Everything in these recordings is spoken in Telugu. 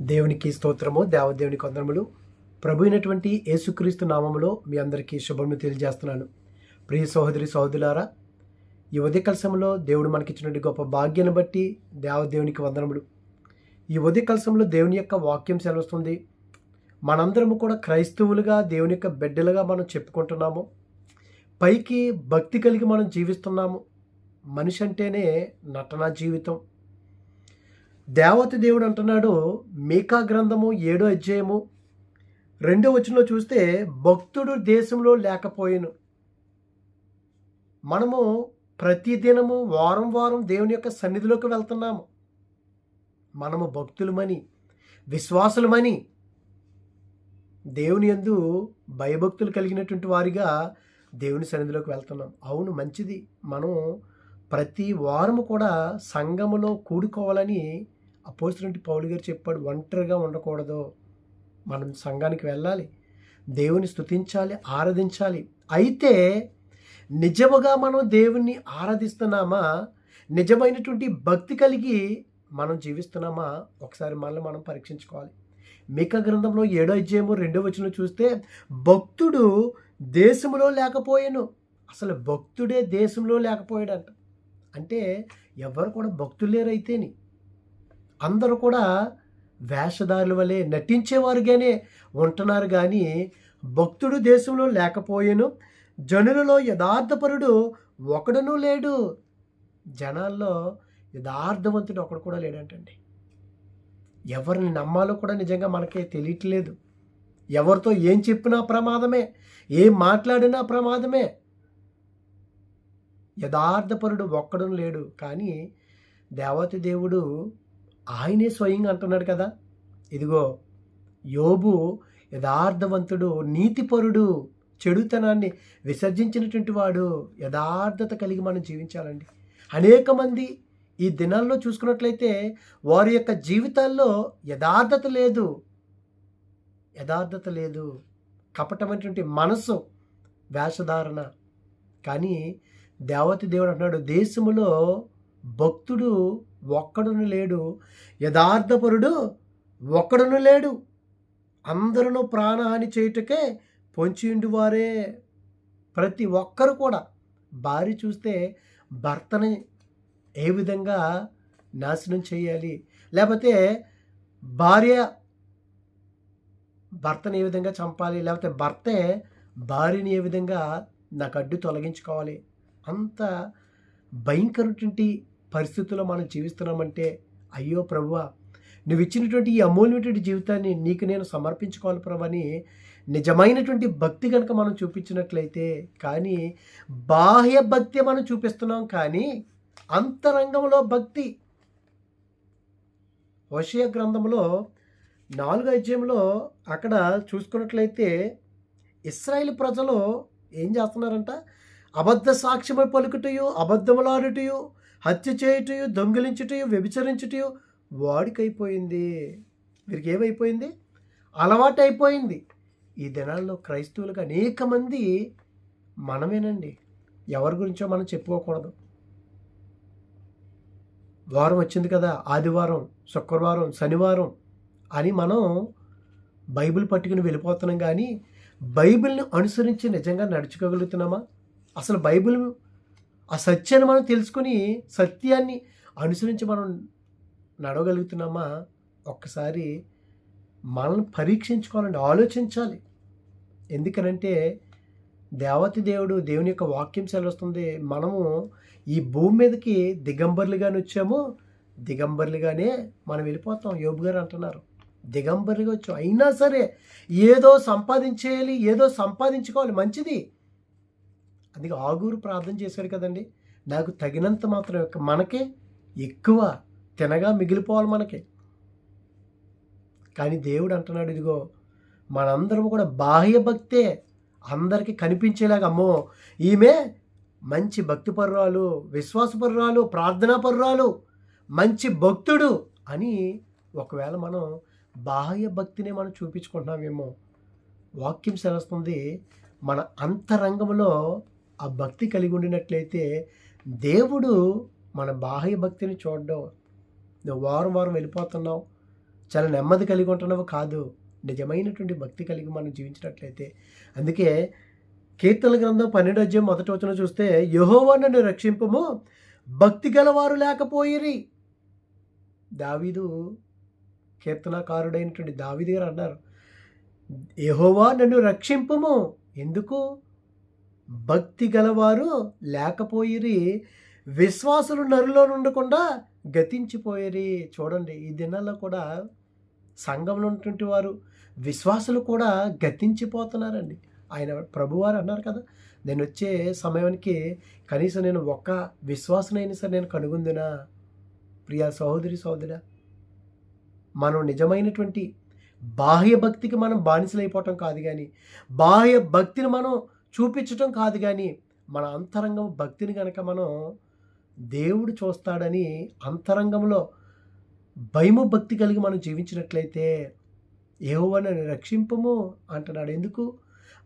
దేవునికి స్తోత్రము దేవదేవునికి వందనములు. ప్రభు అయినటువంటి యేసుక్రీస్తు నామములో మీ అందరికీ శుభములు తెలియజేస్తున్నాను. ప్రియ సహోదరి సహోదరులారా ఈ ఉదయ సమయంలో దేవుడు మనకిచ్చినటువంటి గొప్ప భాగ్యాన్ని బట్టి దేవదేవునికి వందనములు. ఈ ఉదయ సమయంలో దేవుని యొక్క వాక్యం సెలవుస్తుంది. మనందరము కూడా క్రైస్తవులుగా దేవుని యొక్క బిడ్డలుగా మనం చెప్పుకుంటున్నాము. పైకి భక్తి కలిగి మనం జీవిస్తున్నాము. మనిషి అంటేనే నటనా జీవితం. దేవత దేవుడు అంటున్నాడు మీకా గ్రంథము ఏడో అధ్యాయము రెండో వచనంలో చూస్తే భక్తుడు దేశంలో లేకపోయాను. మనము ప్రతిదినము వారం వారం దేవుని యొక్క సన్నిధిలోకి వెళ్తున్నాము. మనము భక్తులమని విశ్వాసులమని దేవుని యందు భయభక్తులు కలిగినటువంటి వారిగా దేవుని సన్నిధిలోకి వెళ్తున్నాం. అవును మంచిది. మనం ప్రతి వారము కూడా సంఘములో కూడుకోవాలని అపోజిట్ పౌలు గారు చెప్పాడు ఒంటరిగా ఉండకూడదు. మనం సంఘానికి వెళ్ళాలి. దేవుని స్తుతించాలి ఆరాధించాలి. అయితే నిజముగా మనం దేవుణ్ణి ఆరాధిస్తున్నామా? నిజమైనటువంటి భక్తి కలిగి మనం జీవిస్తున్నామా? ఒకసారి మనల్ని మనం పరీక్షించుకోవాలి. మిక గ్రంథంలో ఏడో అధ్యాయము రెండో వచనం చూస్తే భక్తుడు దేశంలో లేకపోయాను. అసలు భక్తుడే దేశంలో లేకపోయాడంట. అంటే ఎవరు కూడా భక్తులు లేరైతేని అందరూ కూడా వేషధారుల వలె నటించేవారుగానే ఉంటున్నారు కానీ భక్తుడు దేశంలో లేకపోయాను జనులలో యథార్థపరుడు ఒకడును లేడు. జనాల్లో యథార్థవంతుడు ఒకడు కూడా లేడంటండి. ఎవరిని నమ్మాలో కూడా నిజంగా మనకే తెలియట్లేదు. ఎవరితో ఏం చెప్పినా ప్రమాదమే ఏం మాట్లాడినా ప్రమాదమే. యథార్థపరుడు ఒక్కడు లేడు. కానీ దేవత దేవుడు ఆయనే స్వయంగా అంటున్నాడు కదా. ఇదిగో యోబు యథార్థవంతుడు నీతిపరుడు చెడుతనాన్ని విసర్జించినటువంటి వాడు యథార్థత కలిగి మనం జీవించాలండి. అనేక మంది ఈ దినాల్లో చూసుకున్నట్లయితే వారి యొక్క జీవితాల్లో యథార్థత లేదు. యథార్థత లేదు. కపటమైనటువంటి మనసు వేషధారణ. కానీ దేవతి దేవుడు అంటున్నాడు దేశములో భక్తుడు ఒక్కడును లేడు. యథార్థపరుడు ఒక్కడును లేడు. అందరూ ప్రాణహాని చేయుటకే పొంచిండు వారే ప్రతి ఒక్కరు కూడా భార్య చూస్తే భర్తని ఏ విధంగా నాశనం చేయాలి? లేకపోతే భార్య భర్తని ఏ విధంగా చంపాలి? లేకపోతే భర్తే భార్యని ఏ విధంగా నాకు అడ్డు తొలగించుకోవాలి? అంత భయంకరటువంటి పరిస్థితుల్లో మనం జీవిస్తున్నామంటే అయ్యో ప్రభువ నువ్వు ఇచ్చినటువంటి ఈ అమూల్యమైనటువంటి జీవితాన్ని నీకు నేను సమర్పించుకోవాలి ప్రభు అని నిజమైనటువంటి భక్తి కనుక మనం చూపించినట్లయితే కానీ బాహ్య భక్తి మనం చూపిస్తున్నాం కానీ అంతరంగంలో భక్తి. వశయ గ్రంథంలో నాలుగు అధ్యాయంలో అక్కడ చూసుకున్నట్లయితే ఇస్రాయేల్ ప్రజలు ఏం చేస్తున్నారంట? అబద్ధ సాక్ష్యము పలుకుటయు అబద్ధములాడుటయు హత్య చేయుటయు దొంగిలించుటయు వ్యభిచరించుటయు వాడికైపోయింది. వీరికి ఏమైపోయింది అలవాటు అయిపోయింది ఈ దినాల్లో క్రైస్తవులకు అనేక మంది మనమేనండి. ఎవరి గురించో మనం చెప్పుకోకూడదు. వారం వచ్చింది కదా ఆదివారం శుక్రవారం శనివారం అని మనం బైబిల్ పట్టుకుని వెళ్ళిపోతున్నాం కానీ బైబిల్ని అనుసరించి నిజంగా నడుచుకోగలుగుతున్నామా? అసలు బైబిల్ ఆ సత్యాన్ని మనం తెలుసుకొని సత్యాన్ని అనుసరించి మనం నడవగలుగుతున్నామా? ఒక్కసారి మనల్ని పరీక్షించుకోవాలండి ఆలోచించాలి. ఎందుకనంటే దేవతి దేవుడు దేవుని యొక్క వాక్యం సెలవుస్తుంది మనము ఈ భూమి మీదకి దిగంబర్లుగానే వచ్చాము దిగంబర్లుగానే మనం వెళ్ళిపోతాం. యోబు గారు అంటున్నారు దిగంబర్లుగా వచ్చాం. అయినా సరే ఏదో సంపాదించేయాలి ఏదో సంపాదించుకోవాలి మంచిది. అందుకే ఆగూరు ప్రార్థన చేశారు కదండి. నాకు తగినంత మాత్రం యొక్క మనకే ఎక్కువ తినగా మిగిలిపోవాలి మనకి. కానీ దేవుడు అంటున్నాడు ఇదిగో మనందరం కూడా బాహ్య భక్తే అందరికీ కనిపించేలాగా అమ్మో ఈమె మంచి భక్తిపర్రాలు విశ్వాసపర్రాలు ప్రార్థనాపర్రాలు మంచి భక్తుడు అని ఒకవేళ మనం బాహ్య భక్తిని మనం చూపించుకుంటున్నామేమో వాక్యం సెలవుస్తుంది మన అంతరంగంలో ఆ భక్తి కలిగి ఉండినట్లయితే దేవుడు మన బాహ్య భక్తిని చూడడం. నువ్వు వారం వారం వెళ్ళిపోతున్నావు. చాలా నెమ్మది కలిగి ఉంటున్నావు కాదు. నిజమైనటువంటి భక్తి కలిగి మనం జీవించినట్లయితే. అందుకే కీర్తన గ్రంథం పన్నెండు అధ్యాయం మొదటి వచ్చిన చూస్తే యహోవా నన్ను రక్షింపము భక్తి గలవారు లేకపోయిరి. దావీదు కీర్తనకారుడైనటువంటి దావీదు గారు అన్నారు యహోవా నన్ను రక్షింపము. ఎందుకు? భక్తి గలవారు లేకపోయిరి విశ్వాసులు నరులో ఉండకుండా గతించిపోయేరి. చూడండి ఈ దినాల్లో కూడా సంఘంలో ఉన్నటువంటి వారు విశ్వాసులు కూడా గతించిపోతున్నారండి. ఆయన ప్రభువారు అన్నారు కదా నేను వచ్చే సమయానికి కనీసం నేను ఒక్క విశ్వాసనైనా సరే నేను కనుగొందినా? ప్రియా సహోదరి సహోదరా మనం నిజమైనటువంటి బాహ్య భక్తికి మనం బానిసలైపోవటం కాదు కానీ బాహ్య భక్తిని మనం చూపించటం కాదు కానీ మన అంతరంగం భక్తిని కనుక మనం దేవుడు చూస్తాడని అంతరంగంలో భయము భక్తి కలిగి మనం జీవించినట్లయితే ఏవోనని రక్షింపము అంటున్నాడు. ఎందుకు?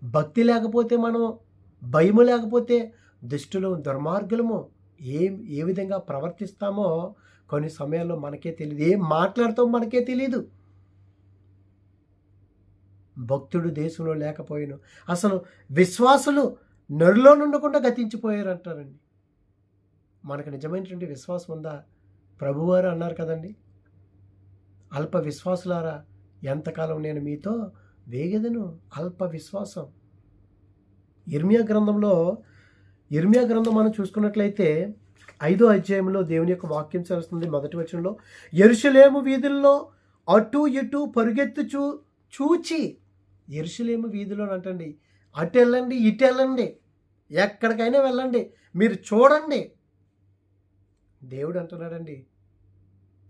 భక్తి లేకపోతే మనం భయము లేకపోతే దుష్టులు దుర్మార్గులము ఏం ఏ విధంగా ప్రవర్తిస్తామో కొన్ని సమయాల్లో మనకే తెలియదు. ఏం మాట్లాడతామో మనకే తెలియదు. భక్తుడు దేశంలో లేకపోయాను అసలు విశ్వాసులు నరులో నుండకుండా గతించిపోయారు అంటారండి మనకు నిజమైనటువంటి విశ్వాసం ఉందా? ప్రభువారు అన్నారు కదండి. అల్ప విశ్వాసులారా ఎంతకాలం నేను మీతో వేగెదను? అల్ప విశ్వాసం. ఇర్మియా గ్రంథంలో ఇర్మియా గ్రంథం మనం చూసుకున్నట్లయితే ఐదో అధ్యాయంలో దేవుని యొక్క వాక్యం చేస్తుంది మొదటి వచనంలో ఎరుషలేము వీధుల్లో అటు ఇటు పరుగెత్తుచూ చూచి ఎరుసలేము వీధిలో అంటండి అటు వెళ్ళండి ఇటు వెళ్ళండి ఎక్కడికైనా వెళ్ళండి. మీరు చూడండి. దేవుడు అంటున్నాడండి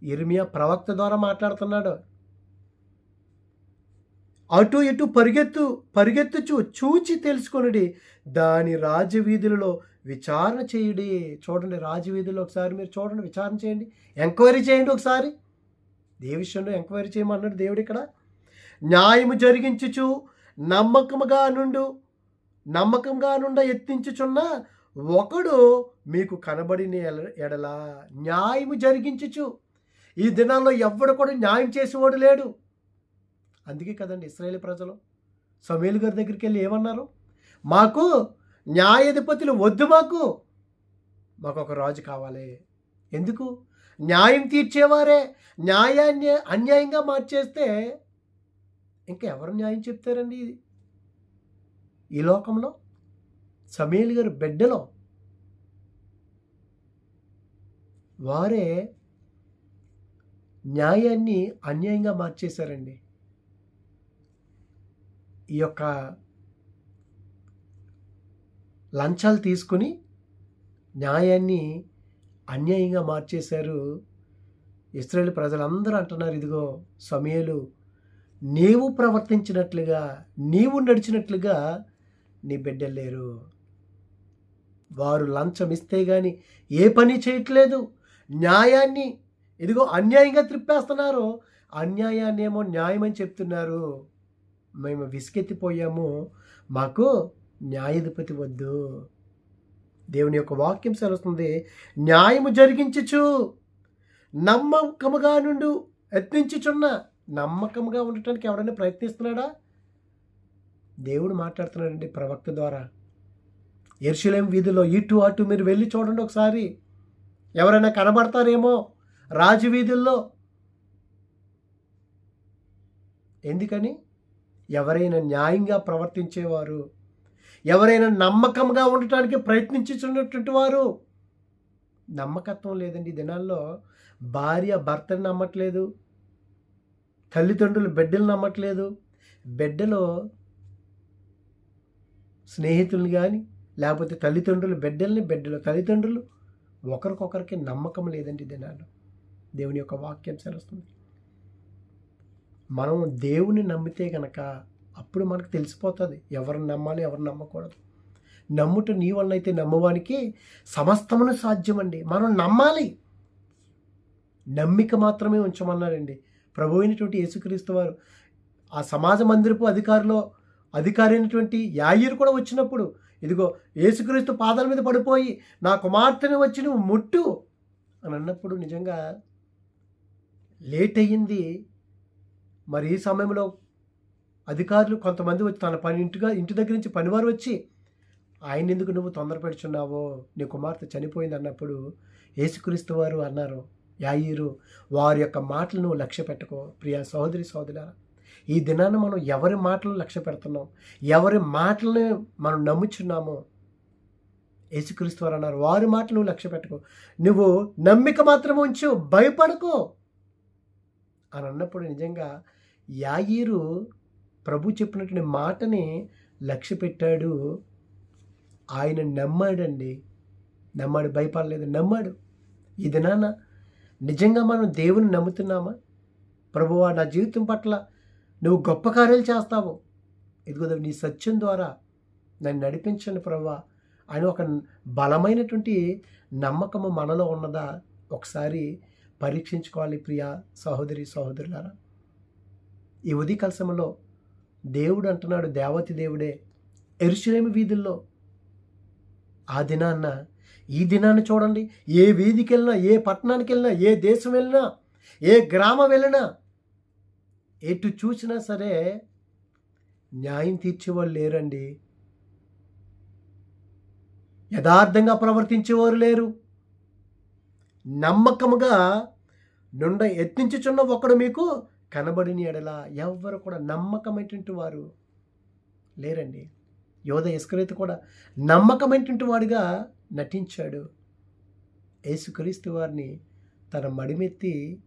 ఇర్మియా ప్రవక్త ద్వారా మాట్లాడుతున్నాడు. అటు ఇటు పరిగెత్తు పరిగెత్తుచు చూచి తెలుసుకొనుడి. దాని రాజవీధులలో విచారణ చేయుడి. చూడండి రాజవీధుల్లో ఒకసారి మీరు చూడండి విచారణ చేయండి. ఎంక్వైరీ చేయండి ఒకసారి. ఏ విషయంలో ఎంక్వైరీ చేయమన్నాడు దేవుడు ఇక్కడ? న్యాయము జరిగించుచు నమ్మకముగా నుండు నమ్మకంగా నుండ ఎత్తించుచున్న ఒకడు మీకు కనబడిన ఎడలా న్యాయము జరిగించుచు ఈ దినాల్లో ఎవ్వడు కూడా న్యాయం చేసేవాడు లేడు. అందుకే కదండి ఇస్రాయేల్ ప్రజలు సమీల్ గారి దగ్గరికి వెళ్ళి ఏమన్నారు? మాకు న్యాయాధిపతులు వద్దు మాకు మాకు ఒక రాజు కావాలి. ఎందుకు? న్యాయం తీర్చేవారే న్యాయాన్ని అన్యాయంగా మార్చేస్తే ఇంకా ఎవరు న్యాయం చెప్తారండి ఈ లోకంలో సమీల్ గారు బిడ్డలో. వారే న్యాయాన్ని అన్యాయంగా మార్చేశారండి. ఈ యొక్క లంచాలు తీసుకుని న్యాయాన్ని అన్యాయంగా మార్చేశారు. ఇస్రాయేల్ ప్రజలందరూ అంటున్నారు ఇదిగో సమయలు నీవు ప్రవర్తించినట్లుగా నీవు నడిచినట్లుగా నీ బిడ్డలు లేరు. వారు లంచం ఇస్తే కానీ ఏ పని చేయట్లేదు. న్యాయాన్ని ఇదిగో అన్యాయంగా త్రిప్పేస్తున్నారు. అన్యాయాన్ని ఏమో న్యాయం అని చెప్తున్నారు. మేము విసుకెత్తిపోయాము. మాకు న్యాయాధిపతి వద్దు. దేవుని యొక్క వాక్యం సెలవుస్తుంది. న్యాయము జరిగించుచు నమ్మకముగా నుండు యత్నించుచున్న నమ్మకంగా ఉండటానికి ఎవరైనా ప్రయత్నిస్తున్నాడా? దేవుడు మాట్లాడుతున్నాడండి ప్రవక్త ద్వారా. ఎర్షులేం వీధిలో ఇటు అటు మీరు వెళ్ళి చూడండి ఒకసారి. ఎవరైనా కనబడతారేమో రాజు వీధుల్లో. ఎందుకని? ఎవరైనా న్యాయంగా ప్రవర్తించేవారు. ఎవరైనా నమ్మకంగా ఉండటానికి ప్రయత్నించుతున్నటువంటి వారు. నమ్మకత్వం లేదండి ఈ దినాల్లో. భార్య భర్తని నమ్మట్లేదు. తల్లిదండ్రులు బిడ్డలు నమ్మట్లేదు. బిడ్డలో స్నేహితుల్ని కానీ లేకపోతే తల్లిదండ్రులు బిడ్డల్ని బిడ్డలు తల్లిదండ్రులు ఒకరికొకరికి నమ్మకం లేదండి దినాలు దేవుని యొక్క వాక్యం తెలుస్తుంది మనం దేవుని నమ్మితే గనక అప్పుడు మనకు తెలిసిపోతుంది. ఎవరిని నమ్మాలి ఎవరిని నమ్మకూడదు. నమ్ముట నీ వలన అయితే నమ్మవానికి సమస్తమును సాధ్యమండి. మనం నమ్మాలి. నమ్మిక మాత్రమే ఉంచమన్నారండి. ప్రభు అయినటువంటి యేసుక్రీస్తు వారు ఆ సమాజ మందిరపు అధికారిలో అధికారి అయినటువంటి యాయిరు కూడా వచ్చినప్పుడు ఇదిగో యేసుక్రీస్తు పాదాల మీద పడిపోయి నా కుమార్తెను వచ్చి నువ్వు ముట్టు అని అన్నప్పుడు నిజంగా లేట్ అయ్యింది మరి ఈ సమయంలో అధికారులు కొంతమంది వచ్చి తన పని ఇంటిగా ఇంటి దగ్గర నుంచి పనివారు వచ్చి ఆయన ఎందుకు నువ్వు తొందరపెడుచున్నావో? నీ కుమార్తె చనిపోయింది అన్నప్పుడు యేసుక్రీస్తు వారు అన్నారు యాయిరు వారి యొక్క మాటలను లక్ష్య పెట్టుకో. ప్రియా సహోదరి సహోదరా ఈ దినాన మనం ఎవరి మాటలు లక్ష్య పెడుతున్నాం? ఎవరి మాటలను మనం నమ్ముచున్నామో? యేసుక్రీస్తు వారు అన్నారు వారి మాటలు లక్ష్య పెట్టుకో. నువ్వు నమ్మిక మాత్రం ఉంచు భయపడకో. అని అన్నప్పుడు నిజంగా యాయిరు ప్రభు చెప్పినటువంటి మాటని లక్ష్య పెట్టాడు. ఆయన నమ్మాడండి. నమ్మాడు భయపడలేదు నమ్మాడు. ఈ దినాన నిజంగా మనం దేవుని నమ్ముతున్నామా? ప్రభువా నా జీవితం పట్ల నువ్వు గొప్ప కార్యాలు చేస్తావు. ఇదిగో నీ సత్యం ద్వారా నన్ను నడిపించండి ప్రభువా అని ఒక బలమైనటువంటి నమ్మకము మనలో ఉన్నదా? ఒకసారి పరీక్షించుకోవాలి ప్రియ సహోదరి సహోదరులారా. ఈ ఉది సమయంలో దేవుడు అంటున్నాడు దేవతి దేవుడే ఎరుచులేమి వీధుల్లో ఆ దినాన్న ఈ దినాన్ని చూడండి. ఏ వీధికి వెళ్ళినా ఏ పట్టణానికి వెళ్ళినా ఏ దేశం వెళ్ళినా ఏ గ్రామం వెళ్ళినా ఎటు చూసినా సరే న్యాయం తీర్చేవాళ్ళు లేరండి. యథార్థంగా ప్రవర్తించేవారు లేరు. నమ్మకముగా నుండ ఎత్తించుచున్న ఒకడు మీకు కనబడిన ఎడల ఎవ్వరు కూడా నమ్మకమైనటువంటి వారు లేరండి. యోధ ఇస్కరేత కూడా నమ్మకమైనటువంటి వాడిగా నటించాడు. యేసుక్రీస్తు వారిని తన మడిమెత్తి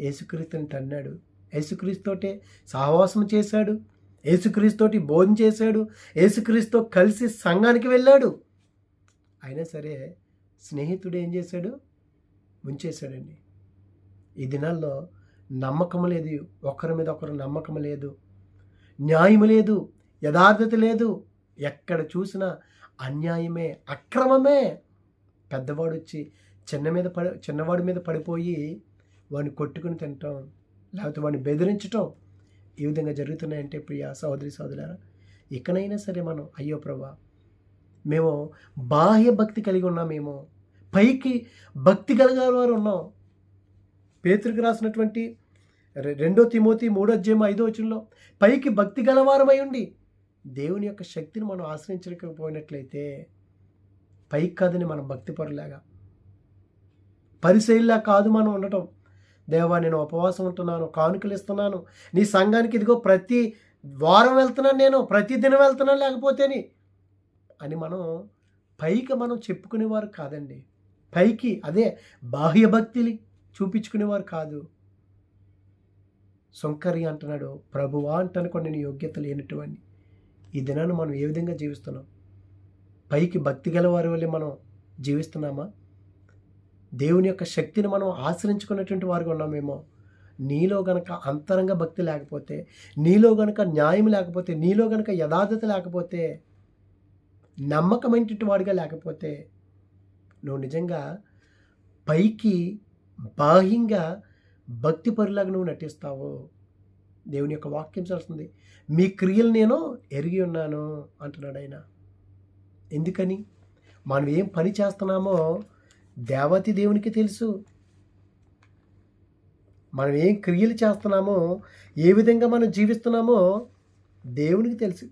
యేసుక్రీస్తుని తన్నాడు. యేసుక్రీస్తుతోటే సహవాసం చేశాడు. యేసుక్రీస్తుతోటి భోజనం చేశాడు. యేసుక్రీస్తుతో కలిసి సంఘానికి వెళ్ళాడు. అయినా సరే స్నేహితుడు ఏం చేశాడు? ముంచేశాడండి. ఈ దినాల్లో నమ్మకం లేదు. ఒకరి మీద ఒకరు నమ్మకం లేదు. న్యాయం లేదు. యథార్థత లేదు. ఎక్కడ చూసినా అన్యాయమే అక్రమమే. పెద్దవాడు వచ్చి చిన్న మీద పడి చిన్నవాడి మీద పడిపోయి వాడిని కొట్టుకుని తినటం లేకపోతే వాడిని బెదిరించటం ఈ విధంగా జరుగుతున్నాయంటే ప్రియ సహోదరి సోదరులారా ఇకనైనా సరే మనం అయ్యో ప్రభా మేము బాహ్య భక్తి కలిగి ఉన్నామేమో పైకి భక్తి కలిగిన వారు ఉన్నాం. పేతురికి రాసినటువంటి రె- రెండో తిమోతి మూడో అధ్యాయం ఐదో వచనంలో పైకి భక్తి గలవారమై ఉండి దేవుని యొక్క శక్తిని మనం ఆశ్రయించకపోయినట్లయితే పైకి కాదని మనం భక్తి పరులాగా పరిశైలిలా కాదు మనం ఉండటం. దేవా నేను ఉపవాసం ఉంటున్నాను కానుకలు ఇస్తున్నాను. నీ సంఘానికి ఇదిగో ప్రతి వారం వెళ్తున్నాను నేను ప్రతి దినం వెళ్తున్నాను లేకపోతేని అని మనం పైకి మనం చెప్పుకునేవారు కాదండి. పైకి అదే బాహ్య భక్తిని చూపించుకునేవారు కాదు. సొంకరి అంటున్నాడు ప్రభువా అంటాను కొన్ని యోగ్యత లేనటువంటి ఈ దినాన్ని మనం ఏ విధంగా జీవిస్తున్నాం? పైకి భక్తి గల వారి వల్లే మనం జీవిస్తున్నామా? దేవుని యొక్క శక్తిని మనం ఆశ్రయించుకున్నటువంటి వారుగా ఉన్నామేమో? నీలో గనక అంతరంగ భక్తి లేకపోతే నీలో గనక న్యాయం లేకపోతే నీలో గనక యథార్థత లేకపోతే నమ్మకమైనటువంటి వాడిగా లేకపోతే నువ్వు నిజంగా పైకి బాహ్యంగా భక్తి పరులాగా నువ్వు నటిస్తావు. దేవుని యొక్క వాక్యం చేస్తుంది మీ క్రియలు నేను ఎరిగి ఉన్నాను అంటున్నాడు ఆయన. ఎందుకని? మనం ఏం పని చేస్తున్నామో దేవతి దేవునికి తెలుసు. మనం ఏం క్రియలు చేస్తున్నామో ఏ విధంగా మనం జీవిస్తున్నామో దేవునికి తెలుసు.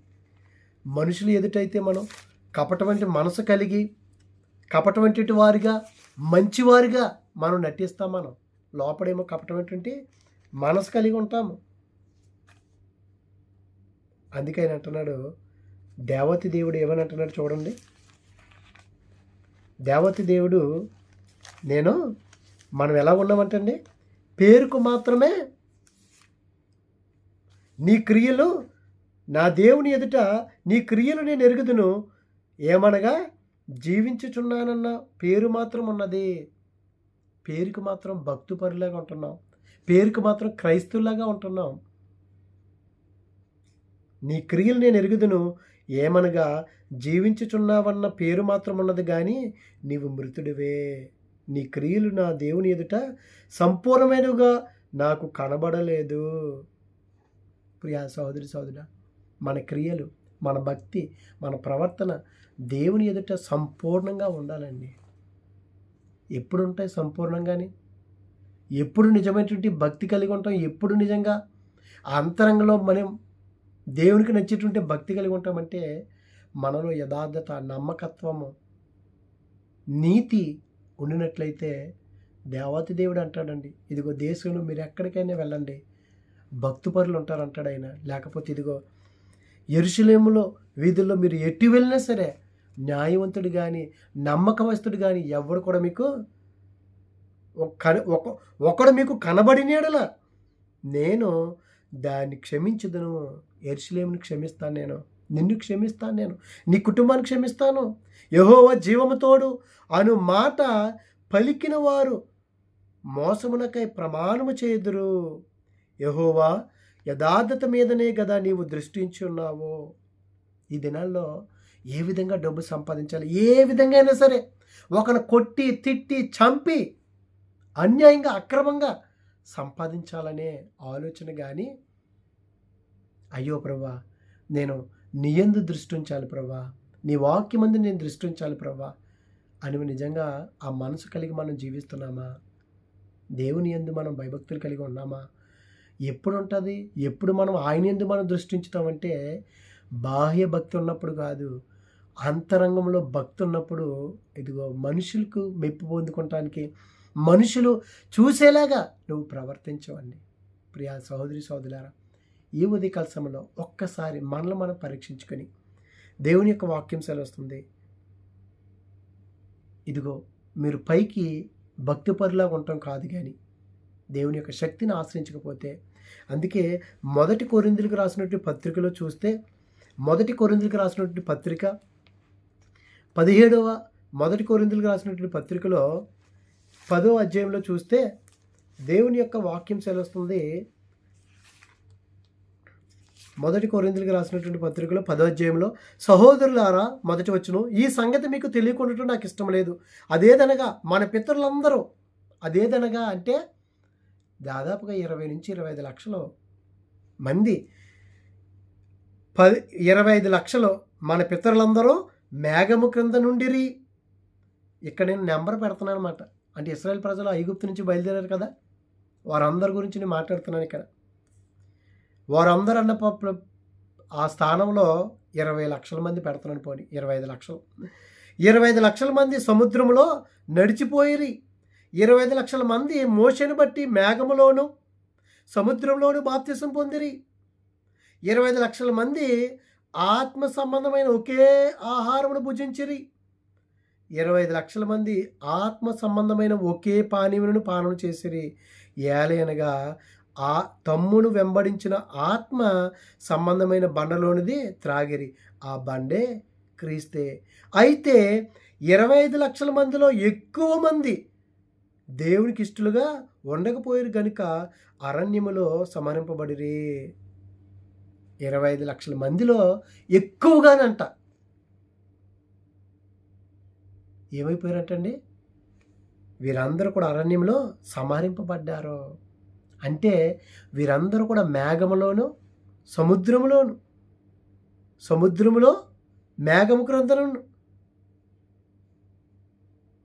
మనుషులు ఎదుటైతే మనం కపటవంటి మనసు కలిగి కపటవంటి వారిగా మంచివారిగా మనం నటిస్తాం మనం. లోపడేమో కపటమైనటువంటి మనసు కలిగి ఉంటాము. అందుకే ఆయన అంటున్నాడు దేవతి దేవుడు ఏమని అంటున్నాడు చూడండి. దేవతి దేవుడు నేను మనం ఎలా ఉన్నామంటండి? పేరుకు మాత్రమే నీ క్రియలు నా దేవుని ఎదుట నీ క్రియలు నేను ఎరుగుదును. ఏమనగా జీవించుచున్నానన్న పేరు మాత్రం ఉన్నది. పేరుకు మాత్రం భక్తుపరులాగా ఉంటున్నాం. పేరుకు మాత్రం క్రైస్తువులాగా ఉంటున్నాం. నీ క్రియలు నేను ఎరుగుదును. ఏమనగా జీవించుచున్నావన్న పేరు మాత్రం ఉన్నది కానీ నీవు మృతుడివే. నీ క్రియలు నా దేవుని ఎదుట సంపూర్ణమైనవిగా నాకు కనబడలేదు. ప్రియా సహోదరి సహోదరుడా మన క్రియలు మన భక్తి మన ప్రవర్తన దేవుని ఎదుట సంపూర్ణంగా ఉండాలండి. ఎప్పుడు ఉంటాయి సంపూర్ణంగాని? ఎప్పుడు నిజమైనటువంటి భక్తి కలిగి ఉంటాం? ఎప్పుడు నిజంగా? అంతరంగంలో మనం దేవునికి నచ్చేటువంటి భక్తి కలిగి ఉంటామంటే మనలో యథార్థత నమ్మకత్వము నీతి ఉండినట్లయితే దేవాతి దేవుడు అంటాడండి. ఇదిగో దేశంలో మీరు ఎక్కడికైనా వెళ్ళండి. భక్తుపరులు ఉంటారు అంటాడు ఆయన. లేకపోతే ఇదిగో ఎరుశలేములో వీధుల్లో మీరు ఎట్టి వెళ్ళినా సరే న్యాయవంతుడు కానీ నమ్మకవస్తుడు కానీ ఎవడు కూడా మీకు ఒక ఒకడు మీకు కనబడినాడలా నేను దాన్ని క్షమించదును. ఎరుసలేముని క్షమిస్తాను నేను. నిన్ను క్షమిస్తాను నేను. నీ కుటుంబాన్ని క్షమిస్తాను. యహోవ జీవముతోడు అను మాట పలికిన వారు మోసమునకై ప్రమాణము చేదురు యహోవా యథార్థత మీదనే కదా నీవు దృష్టించున్నావు ఈ దినాల్లో ఏ విధంగా డబ్బు సంపాదించాలి? ఏ విధంగా అయినా సరే ఒకను కొట్టి తిట్టి చంపి అన్యాయంగా అక్రమంగా సంపాదించాలనే ఆలోచన కానీ అయ్యో ప్రభా నేను నీ యందు దృష్టి ఉంచాలి ప్రభా నీ వాక్యమందు నేను దృష్టి ఉంచాలి ప్రభా అని నిజంగా ఆ మనసు కలిగి మనం జీవిస్తున్నామా? దేవుని ఎందు మనం భయభక్తులు కలిగి ఉన్నామా? ఎప్పుడు ఉంటుంది? ఎప్పుడు మనం ఆయన ఎందు మనం దృష్టి ఉంచుతామంటే బాహ్య భక్తి ఉన్నప్పుడు కాదు అంతరంగంలో భక్తి ఉన్నప్పుడు ఇదిగో మనుషులకు మెప్పు పొందుకోవటానికి మనుషులు చూసేలాగా నువ్వు ప్రవర్తించవండి ప్రియా సహోదరి సోదరులారా ఈ ఉదయకాల సమయంలో ఒక్కసారి మనల్ని మనం పరీక్షించుకొని దేవుని యొక్క వాక్యం సెలవుస్తుంది. ఇదిగో మీరు పైకి భక్తిపరులాగా ఉండటం కాదు కానీ దేవుని యొక్క శక్తిని ఆశ్రయించకపోతే అందుకే మొదటి కొరిందులకు రాసినటువంటి పత్రికలో చూస్తే మొదటి కొరిందులకు రాసినటువంటి పత్రిక పదిహేడవ మొదటి కొరిందులకు రాసినటువంటి పత్రికలో పదో అధ్యాయంలో చూస్తే దేవుని యొక్క వాక్యం సెలవుస్తుంది. మొదటి కొరిందులకు రాసినటువంటి పత్రికలో పదో అధ్యాయంలో సహోదరులారా మొదటి వచ్చును ఈ సంగతి మీకు తెలియకుండా నాకు ఇష్టం లేదు. అదేదనగా మన పితరులందరూ అదేదనగా అంటే దాదాపుగా ఇరవై నుంచి ఇరవై ఐదు లక్షలు మంది పది ఇరవై ఐదు లక్షలు మన పితరులందరూ మేఘము క్రింద నుండిరి. ఇక్కడ నేను నెంబర్ పెడుతున్నాను అనమాట అంటే ఇస్రాయల్ ప్రజలు ఐగుప్తు నుంచి బయలుదేరారు కదా? వారందరి గురించి నేను మాట్లాడుతున్నాను ఇక్కడ. వారందరూ అన్న ఆ స్థానంలో ఇరవై లక్షల మంది పెడతారని పోనీ ఇరవై ఐదు లక్షలు. ఇరవై ఐదు లక్షల మంది సముద్రంలో నడిచిపోయిరి. ఇరవై ఐదు లక్షల మంది మోషను బట్టి మేఘములోను సముద్రంలోను బాప్తిసం పొందిరి. ఇరవై ఐదు లక్షల మంది ఆత్మ సంబంధమైన ఒకే ఆహారమును భుజించిరి. ఇరవై ఐదు లక్షల మంది ఆత్మ సంబంధమైన ఒకే పానీయులను పానం చేసిరి. ఏలయనగా ఆ తమ్మును వెంబడించిన ఆత్మ సంబంధమైన బండలోనిది త్రాగిరి. ఆ బండే క్రీస్తే. అయితే ఇరవై ఐదు లక్షల మందిలో ఎక్కువ మంది దేవునికి ఇష్టలుగా ఉండకపోయారు కనుక అరణ్యములో సమరింపబడిరి ఇరవై ఐదు లక్షల మందిలో ఎక్కువగానంట. ఏమైపోయారంటండి? వీరందరూ కూడా అరణ్యంలో సంహరింపబడ్డారు అంటే వీరందరూ కూడా మేఘములోను సముద్రములోను సముద్రములో మేఘము క్రందలను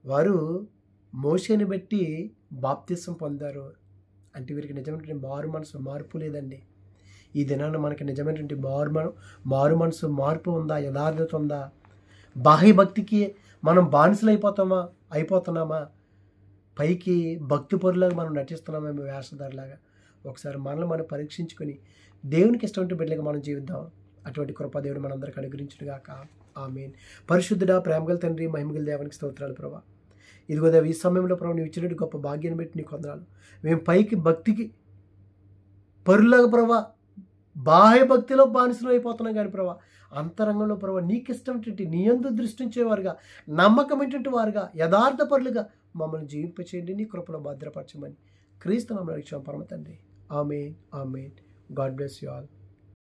వారు మోషని బట్టి బాప్తిసం పొందారు. అంటే వీరికి నిజమైనటువంటి మారు మనసు మార్పు లేదండి. ఈ దినాన మనకి నిజమైనటువంటి మారు మన మారు మనసు మార్పు ఉందా యథార్థత ఉందా? బాహ్య భక్తికి మనం బానిసలు అయిపోతామా అయిపోతున్నామా? పైకి భక్తి పరులాగా మనం నటిస్తున్నామేమో వేషధారులాగా ఒకసారి మనల్ని మనం పరీక్షించుకొని దేవునికి ఇష్టమైన బిడ్డలుగా మనం జీవిద్దాం. అటువంటి కృపాదేవుడు మనందరికి అనుగ్రహించుడుగాక ఆమెన్. పరిశుద్ధుడా ప్రేమగల తండ్రి మహిమగల దేవానికి స్తోత్రాలు ప్రభా. ఇదిగో దేవ ఈ సమయంలో ప్రభు నీవు ఇచ్చినట్టు గొప్ప భాగ్యాన్ని బట్టి నీకు వందనాలు. మేము పైకి భక్తికి పరులాగా ప్రభా బాహ్య భక్తిలో బానిసలు అయిపోతున్నాం కానీ ప్రభా అంతరంగంలో ప్రభా నీకు ఇష్టమైనటువంటి నీ ఎందు దృష్టించేవారుగా నమ్మకమైనటువంటి వారుగా యథార్థ పరులుగా మమ్మల్ని జీవింపచేయండి నీ కృపలో భద్రపరచమని క్రీస్తు నామములో అడిగాం పరమ తండ్రి. ఆమె ఆమె గాడ్ బ్లెస్ యు ఆల్.